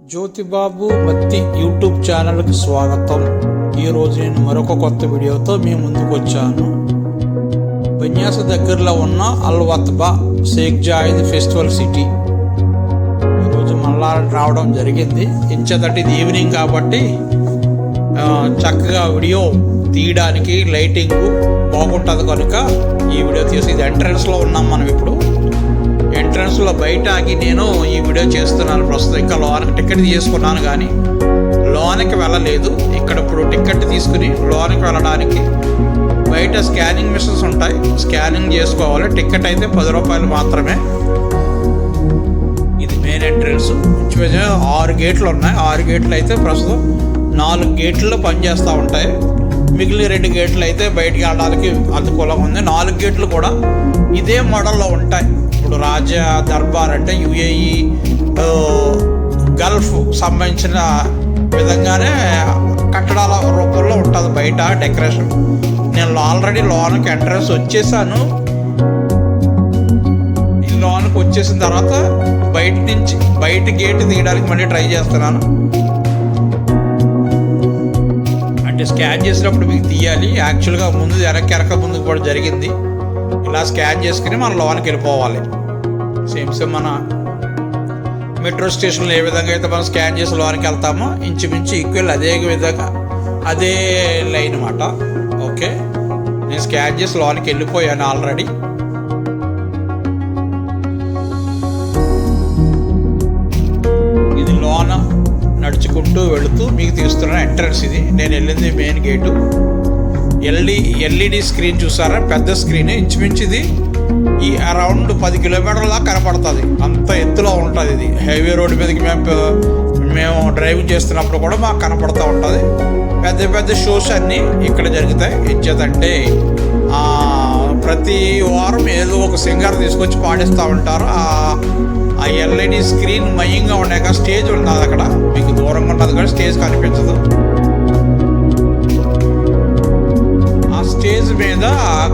జ్యోతిబాబు మత్తి YouTube ఛానల్కి స్వాగతం. ఈరోజు నేను మరొక కొత్త వీడియోతో మీ ముందుకు వచ్చాను. బన్యాస దగ్గరలో ఉన్న Al Wathba Sheikh Zayed Festival City. ఈరోజు మళ్ళా రావడం జరిగింది. ఇచ్చేదంటే ఇది ఈవినింగ్ కాబట్టి చక్కగా వీడియో తీయడానికి లైటింగ్ బాగుంటుంది కనుక ఈ వీడియో తీసి ఇది ఎంట్రన్స్లో ఉన్నాం మనం ఇప్పుడు. ఎంట్రన్స్లో బయట ఆగి నేను ఈ వీడియో చేస్తున్నాను. ప్రస్తుతం ఇంకా లోనకి టికెట్ తీసుకున్నాను కానీ లోనకి వెళ్ళలేదు. ఇక్కడ ఇప్పుడు టికెట్ తీసుకుని లోనకి వెళ్ళడానికి బయట స్కానింగ్ మిషన్స్ ఉంటాయి. స్కానింగ్ చేసుకోవాలి. టికెట్ అయితే పది రూపాయలు మాత్రమే. ఇది మెయిన్ ఎంట్రన్స్. ఇంచుమించు ఆరు గేట్లు ఉన్నాయి. ఆరు గేట్లు అయితే ప్రస్తుతం నాలుగు గేట్లు పనిచేస్తూ ఉంటాయి. మిగిలిన రెండు గేట్లు అయితే బయటికి వెళ్ళడానికి అనుకూలంగా ఉంది. నాలుగు గేట్లు కూడా ఇదే మోడల్లో ఉంటాయి. ఇప్పుడు రాజ దర్బార్ అంటే యుఏఈ గల్ఫ్ సంబంధించిన విధంగానే కట్టడాల రూపంలో ఉంటుంది బయట డెకరేషన్. నేను ఆల్రెడీ లోనకి ఎంట్రన్స్ వచ్చేసాను. ఈ లోన్కి వచ్చేసిన తర్వాత బయట నుంచి బయట గేట్ తీయడానికి మళ్ళీ ట్రై చేస్తున్నాను. అంటే స్కాన్ చేసినప్పుడు మీకు తీయాలి. యాక్చువల్గా ముందు వెనక్కి వెనక ముందు కూడా జరిగింది. ఇలా స్కాన్ చేసుకుని మనం లోనికి వెళ్ళిపోవాలి. సేమ్ సేమ్ మన మెట్రో స్టేషన్లో ఏ విధంగా అయితే మనం స్కాన్ చేసి లోనికి వెళ్తామో ఇంచుమించు ఈక్వల్ అదే విధంగా అదే లైన్ అనమాట ఓకే? నేను స్కాన్ చేసి లోనికి వెళ్ళిపోయాను ఆల్రెడీ. ఇది లోన నడుచుకుంటూ వెళుతూ మీకు తీస్తున్న ఎంట్రన్స్ ఇది. నేను వెళ్ళింది main gate. L E LED screen చూసారా? పెద్ద స్క్రీన్ ఇంచుమించు ఇది. ఈ అరౌండ్ పది కిలోమీటర్ల కనపడుతుంది. అంత ఎత్తులో ఉంటుంది ఇది. హైవే రోడ్డు మీదకి మేము మేము డ్రైవింగ్ చేస్తున్నప్పుడు కూడా మాకు కనపడుతూ ఉంటుంది. పెద్ద పెద్ద షోస్ అన్నీ ఇక్కడ జరుగుతాయి. ఇచ్చేదంటే ప్రతి వారం ఏదో ఒక సింగర్ తీసుకొచ్చి పాడిస్తూ ఉంటారు. ఆ ఆ ఎల్ఈడి స్క్రీన్ మయంగా ఉన్నాక స్టేజ్ ఉన్నది అక్కడ. మీకు దూరంగా ఉన్నది కూడా స్టేజ్ కనిపించదు. మీద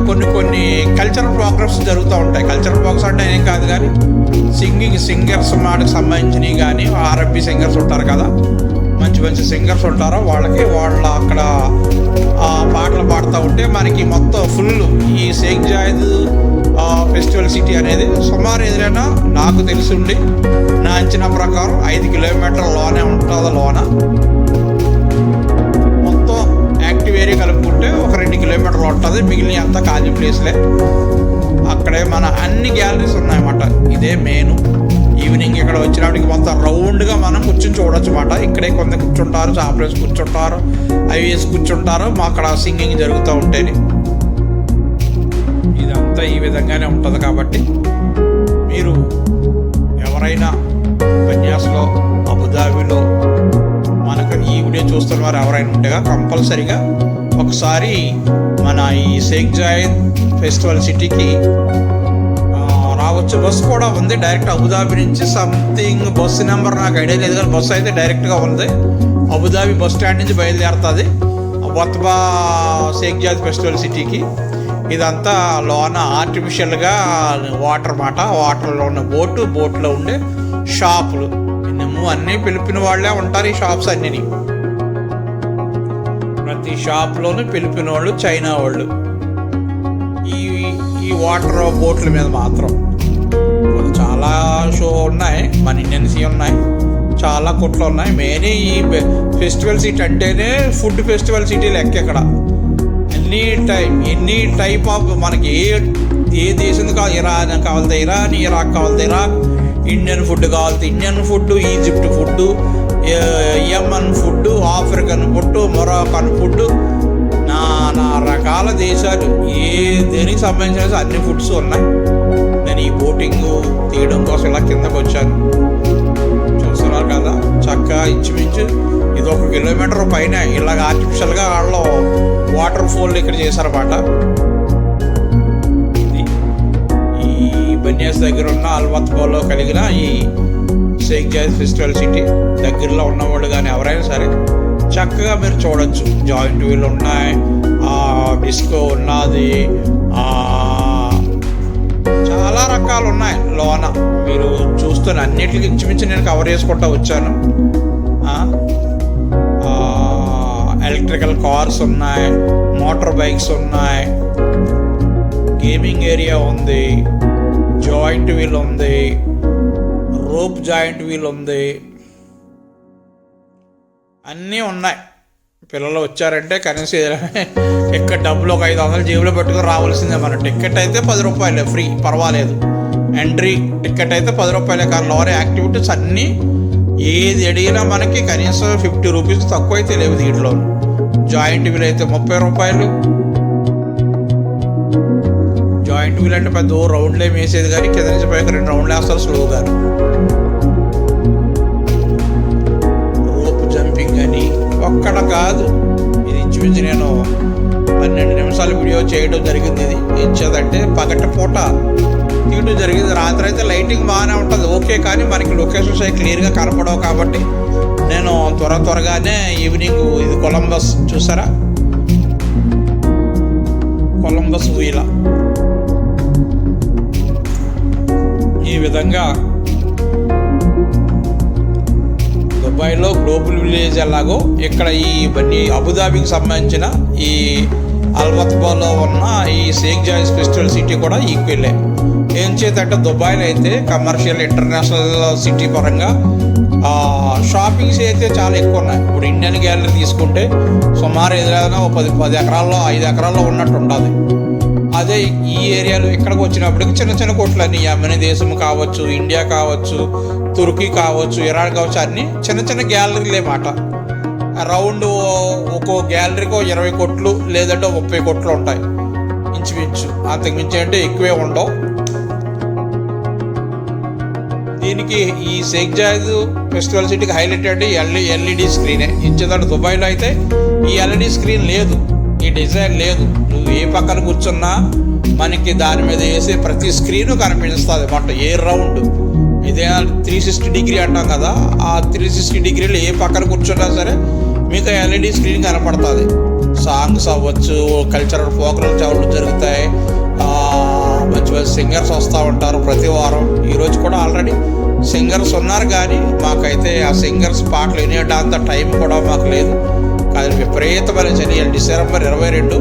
కొన్ని కొన్ని కల్చరల్ ప్రోగ్రామ్స్ జరుగుతూ ఉంటాయి. కల్చరల్ ప్రోగ్రామ్స్ అంటే ఏం కాదు కానీ సింగింగ్ సింగర్స్ మాటకు సంబంధించినవి కానీ ఆర్ఎంపి సింగర్స్ ఉంటారు కదా. మంచి మంచి సింగర్స్ ఉంటారో. వాళ్ళకి వాళ్ళ అక్కడ ఆ పాటలు పాడుతూ ఉంటే మనకి మొత్తం ఫుల్ ఈ షేక్ జాయిద్ ఫెస్టివల్ సిటీ అనేది సుమారు ఎదురైనా నాకు తెలిసి ఉండి నా అంచనా ప్రకారం ఐదు కిలోమీటర్ల లోనే ఉంటుంది లోన. ఏరియా కలుపుకుంటే ఒక రెండు కిలోమీటర్లు ఉంటుంది మిగిలిన అంతా ఖాళీ ప్లేస్లే. అక్కడే మన అన్ని గ్యాలరీస్ ఉన్నాయన్నమాట. ఇదే మెయిన్. ఈవినింగ్ ఇక్కడ వచ్చినప్పటికి మొత్తం రౌండ్గా మనం కూర్చొని చూడొచ్చు అన్నమాట. ఇక్కడే కొంత కూర్చుంటారు చాపరేసి కూర్చుంటారు అవి కూర్చుంటారు. మా అక్కడ సింగింగ్ జరుగుతూ ఉంటే ఇదంతా ఈ విధంగానే ఉంటుంది కాబట్టి మీరు ఎవరైనా ఉపన్యాసంలో అబుదాబిలో మనకు ఈ వీడియో చూస్తున్న వారు ఎవరైనా ఉంటేగా కంపల్సరిగా ఒకసారి మన ఈ షేక్ జాయిద్ ఫెస్టివల్ సిటీకి రావచ్చు. బస్సు కూడా ఉంది డైరెక్ట్ అబుదాబి నుంచి సంథింగ్ బస్సు నెంబర్ నాకు ఐడియా లేదు కానీ బస్సు అయితే డైరెక్ట్గా ఉంది. అబుదాబి బస్ స్టాండ్ నుంచి బయలుదేరుతుంది. బొత్బా షేక్ జాయిద్ ఫెస్టివల్ సిటీకి. ఇదంతా లోన ఆర్టిఫిషియల్గా వాటర్ మాట వాటర్లో ఉన్న బోటు బోట్లో ఉండే షాపులు. మినిమం అన్నీ పిలిపిన వాళ్ళే ఉంటారు ఈ షాప్స్ అన్నీ ప్రతి షాప్లోనూ పిలిపిన వాళ్ళు చైనా వాళ్ళు ఈ ఈ వాటర్ బోట్ల మీద మాత్రం. చాలా షో ఉన్నాయి మన ఇండియన్ సీ ఉన్నాయి చాలా కొట్లు ఉన్నాయి. మెయిన్ ఈ ఫెస్టివల్ సిటీ అంటేనే ఫుడ్ ఫెస్టివల్ సిటీ లెక్క ఇక్కడ. ఎన్ని టైప్ ఎన్ని టైప్ ఆఫ్ మనకి ఏ ఏ దేశం కావాలి ఇరాన్ కావాలి ఇరాన్ ఇరాక్ కావాలి ఇరాక్ ఇండియన్ ఫుడ్ కావాలి Indian food Egypt food Yemen కనుపుట్టు మరో కనుపుట్టు ఫుడ్ నానా రకాల దేశాలు. ఏ దేనికి సంబంధించిన అన్ని ఫుడ్స్ ఉన్నాయి. నేను ఈ బోటింగ్ తీయడం కోసం ఇలా కిందకు వచ్చాను. చూస్తున్నారు కదా చక్కగా ఇంచుమించు ఇది ఒక కిలోమీటర్ పైన. ఇలాగ ఆర్టిఫిషియల్గా వాళ్ళు వాటర్ ఫాల్ ఇక్కడ చేశారన్నమాట. ఇది ఈ బన్యాస్ దగ్గర ఉన్న అల్వత్బాలో కలిగిన ఈ షేక్ జాయిద్ ఫెస్టివల్ సిటీ దగ్గరలో ఉన్నవాళ్ళు కానీ ఎవరైనా సరే చక్కగా మీరు చూడొచ్చు. జాయింట్ వీల్ ఉన్నాయి. ఆ డిస్కో ఉన్నది. చాలా రకాలు ఉన్నాయి లోన. మీరు చూస్తున్న అన్నిటికి ఇంచుమించు నేను కవర్ చేసుకుంటా వచ్చాను. ఎలక్ట్రికల్ కార్స్ ఉన్నాయి. మోటార్ బైక్స్ ఉన్నాయి. గేమింగ్ ఏరియా ఉంది. జాయింట్ వీల్ ఉంది. రోప్ జాయింట్ వీల్ ఉంది. అన్నీ ఉన్నాయి. పిల్లలు వచ్చారంటే కనీసం ఏదైనా ఎక్కడ డబ్బులు ఒక ఐదు వందలు జేబులో పెట్టుకుని రావాల్సిందే మన టికెట్ అయితే పది రూపాయలే ఫ్రీ పర్వాలేదు. ఎంట్రీ టికెట్ అయితే పది రూపాయలే కానీ లోరే యాక్టివిటీస్ అన్నీ ఏది అడిగినా మనకి కనీసం ఫిఫ్టీ రూపీస్ తక్కువ అయితే లేవు దీంట్లో. జాయింట్ వీల్ అయితే ముప్పై రూపాయలు. జాయింట్ వీల్ అంటే పెద్ద రౌండ్లు రౌండ్లే వేసేది కానీ కింద నుంచి పైకి రెండు రౌండ్లు వేస్తారు స్లోగా క్యాంపింగ్ అని ఒక్కడ కాదు. ఇది ఇంచుమించు నేను పన్నెండు నిమిషాలు వీడియో చేయడం జరిగింది. ఇది ఇచ్చేదంటే పగటి పూట తీయడం జరిగింది. రాత్రి అయితే లైటింగ్ బాగానే ఉంటుంది. ఓకే కానీ మనకి లొకేషన్స్ అవి క్లియర్గా కనపడవు కాబట్టి నేను త్వర త్వరగానే ఈవినింగ్ ఇది కొలంబస్ చూసారా? కొలంబస్ వీలా. ఈ విధంగా దుబాయ్లో గ్లోబల్ విలేజ్ ఎలాగో ఇక్కడ ఈ ఇవన్నీ అబుదాబికి సంబంధించిన ఈ అల్మత్బాలో ఉన్న ఈ షేక్ జాయిస్ ఫెస్టివల్ సిటీ కూడా ఈక్వెల్లే ఏం చేతంటే దుబాయ్లో అయితే కమర్షియల్ ఇంటర్నేషనల్ సిటీ పరంగా షాపింగ్స్ అయితే చాలా ఎక్కువ ఉన్నాయి. ఇప్పుడు ఇండియన్ గ్యాలరీ తీసుకుంటే సుమారు ఏదైనా ఒక పది పది ఎకరాల్లో ఐదు ఎకరాల్లో ఉన్నట్టు ఉంటుంది అయితే ఈ ఏరియాలో ఎక్కడికి వచ్చినప్పటికి చిన్న చిన్న కోట్లన్నీ యమని దేశం కావచ్చు ఇండియా కావచ్చు తుర్కీ కావచ్చు ఇరాన్ కావచ్చు అన్నీ చిన్న చిన్న గ్యాలరీలే మాట. రౌండ్ ఒక్కో గ్యాలరీకి ఇరవై కోట్లు లేదంటే ముప్పై కోట్లు ఉంటాయి. ఇంచుమించు. అంతకుమించి అంటే ఎక్కువే ఉండవు. దీనికి ఈ షేక్ జాయిద్ ఫెస్టివల్ సిటీకి హైలైట్ అంటే ఎల్ఈ ఎల్ఈడి స్క్రీనే. ఇచ్చేదాన్ని దుబాయ్లో అయితే ఈ ఎల్ఈడి స్క్రీన్ లేదు. ఈ డిజైన్ లేదు. నువ్వు ఏ పక్కన కూర్చున్నా మనకి దాని మీద వేసే ప్రతి స్క్రీన్ కనిపిస్తుంది. మొట్ట ఏ రౌండ్ ఇదే త్రీ సిక్స్టీ డిగ్రీ అంటాం కదా. ఆ త్రీ సిక్స్టీ డిగ్రీలో ఏ పక్కన కూర్చున్నా సరే మీకు ఎల్ఈడి స్క్రీన్ కనపడుతుంది. సాంగ్స్ అవ్వచ్చు కల్చరల్ ప్రోగ్రామ్స్ ఎవరు జరుగుతాయి. మంచి మంచి సింగర్స్ వస్తూ ఉంటారు ప్రతి వారం. ఈరోజు కూడా ఆల్రెడీ సింగర్స్ ఉన్నారు కానీ మాకైతే ఆ సింగర్స్ పాటలు వినేటంత టైం కూడా మాకు లేదు. అది విపరీతమైన చర్యలు డిసెంబర్ ఇరవై రెండు.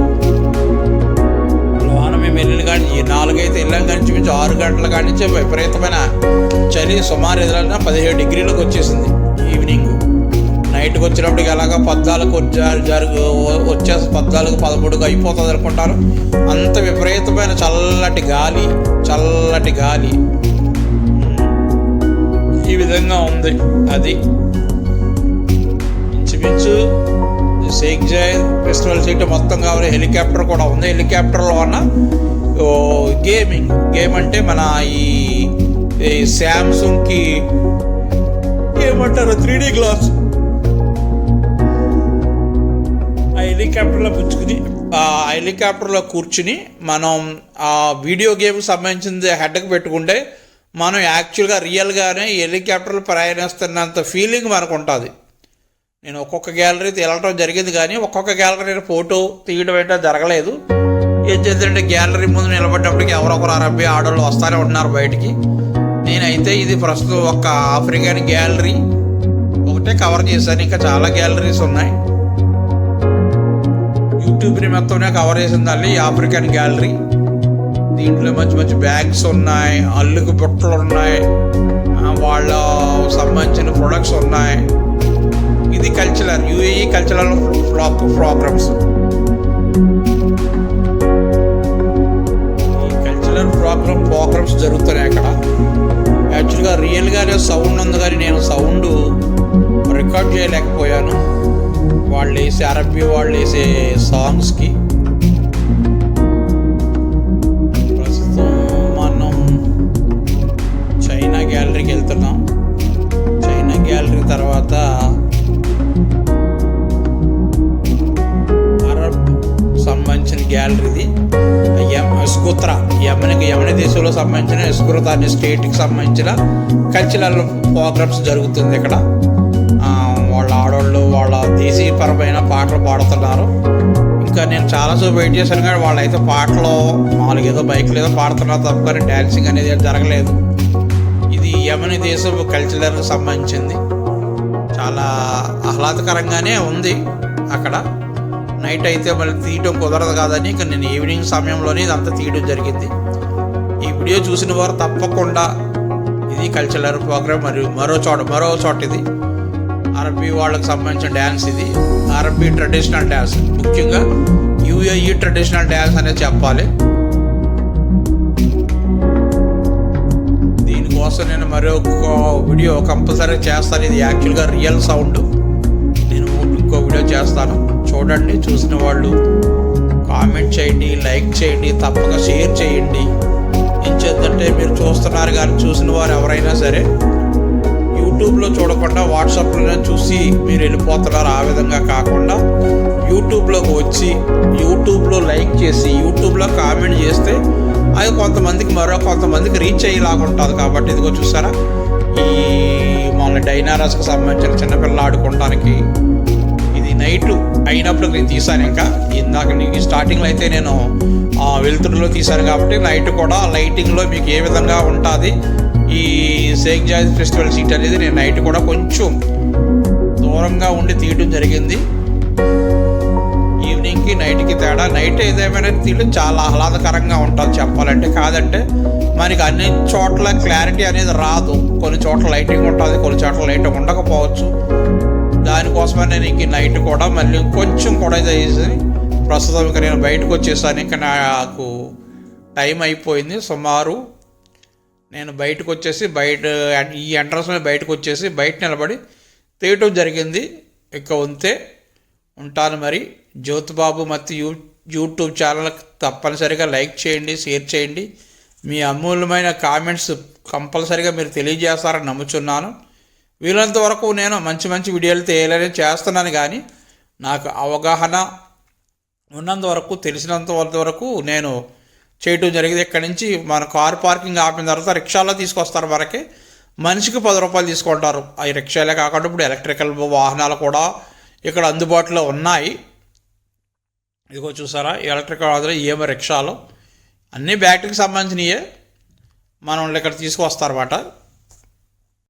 లోన మేము వెళ్ళిన కానీ నాలుగైతే వెళ్ళాం కానీ నుంచి ఆరు గంటల కాడి నుంచి విపరీతమైన చలి సుమారు ఎదురైనా పదిహేడు డిగ్రీలకు వచ్చేసింది ఈవినింగ్. నైట్కి వచ్చినప్పటికి ఎలాగ పద్నాలుగు జరుగు వచ్చేసి పద్నాలుగు పదమూడుగా అయిపోతుంది అనుకుంటారు. అంత విపరీతమైన చల్లటి గాలి చల్లటి గాలి. ఈ విధంగా ఉంది. అది. ఇంచుమించు షేక్ జాయద్ ఫెస్టివల్ సీట్ మొత్తం కావాలి. హెలికాప్టర్ కూడా ఉంది. హెలికాప్టర్లో ఉన్న గేమింగ్. గేమ్ అంటే మన ఈ ఈ శాంసంగ్కి ఏమంటారు? Three D glass. ఆ హెలికాప్టర్లో పుచ్చుకుని ఆ హెలికాప్టర్లో కూర్చుని మనం ఆ వీడియో గేమ్కి సంబంధించింది హెడ్కి పెట్టుకుంటే మనం యాక్చువల్గా రియల్గానే హెలికాప్టర్లు హెలికాప్టర్లో ప్రయాణిస్తున్నంత ఫీలింగ్ మనకు ఉంటుంది. నేను ఒక్కొక్క గ్యాలరీ వెళ్ళడం జరిగింది కానీ ఒక్కొక్క గ్యాలరీ నేను ఫోటో తీయడం ఏంటో జరగలేదు. ఏం చేద్దంటే గ్యాలరీ ముందు నిలబడ్డప్పటికి ఎవరొకరు అరబ్బీ ఆడవాళ్ళు వస్తానే ఉన్నారు బయటికి. నేనైతే ఇది ప్రస్తుతం ఒక ఆఫ్రికన్ గ్యాలరీ ఒకటే కవర్ చేశాను. ఇంకా చాలా గ్యాలరీస్ ఉన్నాయి. యూట్యూబ్ని మొత్తంనే కవర్ చేసింది అల్లి ఆఫ్రికన్ గ్యాలరీ దీంట్లో మంచి మంచి బ్యాగ్స్ ఉన్నాయి అల్లుకు బుట్టలు ఉన్నాయి. కల్చరల్ ప్రోగ్రామ్స్ ఈ కల్చరల్ ప్రోగ్రామ్ ప్రోగ్రామ్స్ జరుగుతున్నాయి అక్కడ. యాక్చువల్గా రియల్గానే సౌండ్ ఉంది కానీ నేను సౌండ్ రికార్డ్ చేయలేకపోయాను. వాళ్ళు వేసే అరబ్బీ వాళ్ళు వేసే సాంగ్స్కి దాని స్టేట్కి సంబంధించిన కల్చరల్ ప్రోగ్రామ్స్ జరుగుతుంది ఇక్కడ. వాళ్ళ ఆడవాళ్ళు వాళ్ళ దేశీయపరమైన పాటలు పాడుతున్నారు. ఇంకా నేను చాలాసేపు వెయిట్ చేశాను కానీ వాళ్ళైతే పాటలు మామూలుగా ఏదో బైక్లు ఏదో పాడుతున్నారు తప్ప కానీ డ్యాన్సింగ్ అనేది జరగలేదు. ఇది యమని దేశం కల్చరల్కి సంబంధించింది. చాలా ఆహ్లాదకరంగానే ఉంది అక్కడ. నైట్ అయితే మళ్ళీ తీయటం కుదరదు కాదని ఇక నేను ఈవినింగ్ సమయంలోనే ఇదంతా తీయడం జరిగింది. వీడియో చూసిన వారు తప్పకుండా ఇది కల్చరల్ ప్రోగ్రామ్ మరియు మరో చోట మరో చోట ఇది. అరబీ వాళ్ళకి సంబంధించిన డ్యాన్స్ ఇది. అరబీ ట్రెడిషనల్ డ్యాన్స్ ముఖ్యంగా యూఏఈ ట్రెడిషనల్ డ్యాన్స్ అనేది చెప్పాలి. దీనికోసం నేను మరొక వీడియో కంపల్సరీ చేస్తాను. ఇది యాక్చువల్గా రియల్ సౌండ్ నేను ఇంకో వీడియో చేస్తాను. చూడండి చూసిన వాళ్ళు కామెంట్ చేయండి లైక్ చేయండి తప్పక షేర్ చేయండి. ఏం మీరు చూస్తున్నారు కానీ చూసిన వారు ఎవరైనా సరే యూట్యూబ్లో చూడకుండా వాట్సాప్లోనే చూసి మీరు వెళ్ళిపోతున్నారు. ఆ విధంగా కాకుండా యూట్యూబ్లోకి వచ్చి యూట్యూబ్లో లైక్ చేసి యూట్యూబ్లో కామెంట్ చేస్తే అది కొంతమందికి మరో కొంతమందికి రీచ్ అయ్యేలాగా ఉంటుంది. కాబట్టి ఇదిగో చూసారా? ఈ మన డైనారస్కి సంబంధించిన చిన్నపిల్లలు ఆడుకోవడానికి ఇది నైట్ అయినప్పుడు నేను తీశాను ఇంకా ఇందాక నీకు స్టార్టింగ్లో అయితే నేను వెలుతురులో తీశారు కాబట్టి నైట్ కూడా లైటింగ్లో మీకు ఏ విధంగా ఉంటుంది ఈ షేక్ జాజ్ ఫెస్టివల్ సీట్ అనేది నేను నైట్ కూడా కొంచెం దూరంగా ఉండి తీయడం జరిగింది. ఈవినింగ్కి నైట్కి తేడా. నైట్ ఏదేమైనా తీయడం చాలా ఆహ్లాదకరంగా ఉంటుంది చెప్పాలంటే. కాదంటే మనకి అన్ని చోట్ల క్లారిటీ అనేది రాదు. కొన్ని చోట్ల లైటింగ్ ఉంటుంది కొన్ని చోట్ల లైటింగ్ ఉండకపోవచ్చు. దానికోసమే నేను ఇంక నైట్ కూడా మళ్ళీ కొంచెం కూడా చేసి ప్రస్తుతం ఇక నేను బయటకు వచ్చేసాను. ఇంకా నాకు టైం అయిపోయింది. సుమారు నేను బయటకు వచ్చేసి బయట ఈ ఎంట్రన్స్ మీద బయటకు వచ్చేసి బయట నిలబడి తీయటం జరిగింది. ఇక ఉంటే ఉంటాను మరి. జ్యోతిబాబు మత్తి యూ యూట్యూబ్ ఛానల్ తప్పనిసరిగా లైక్ చేయండి షేర్ చేయండి. మీ అమూల్యమైన కామెంట్స్ కంపల్సరిగా మీరు తెలియజేస్తారని నమ్ముచున్నాను. వీలంత వరకు నేను మంచి మంచి వీడియోలు తీయాలని చేస్తున్నాను. కానీ నాకు అవగాహన ఉన్నంత వరకు తెలిసినంత వరకు నేను చేయటం జరిగింది. ఇక్కడి నుంచి మన కార్ పార్కింగ్ ఆపిన తర్వాత రిక్షాలో తీసుకొస్తారు మనకి మనిషికి పది రూపాయలు తీసుకుంటారు. ఆ రిక్షాలే కాకుండా ఇప్పుడు ఎలక్ట్రికల్ వాహనాలు కూడా ఇక్కడ అందుబాటులో ఉన్నాయి. ఇదిగో చూసారా ఎలక్ట్రికల్ వాహనాలు ఏమో రిక్షాలు. అన్నీ బ్యాటరీకి సంబంధించినయే. మనం ఇక్కడ తీసుకొస్తారన్నమాట.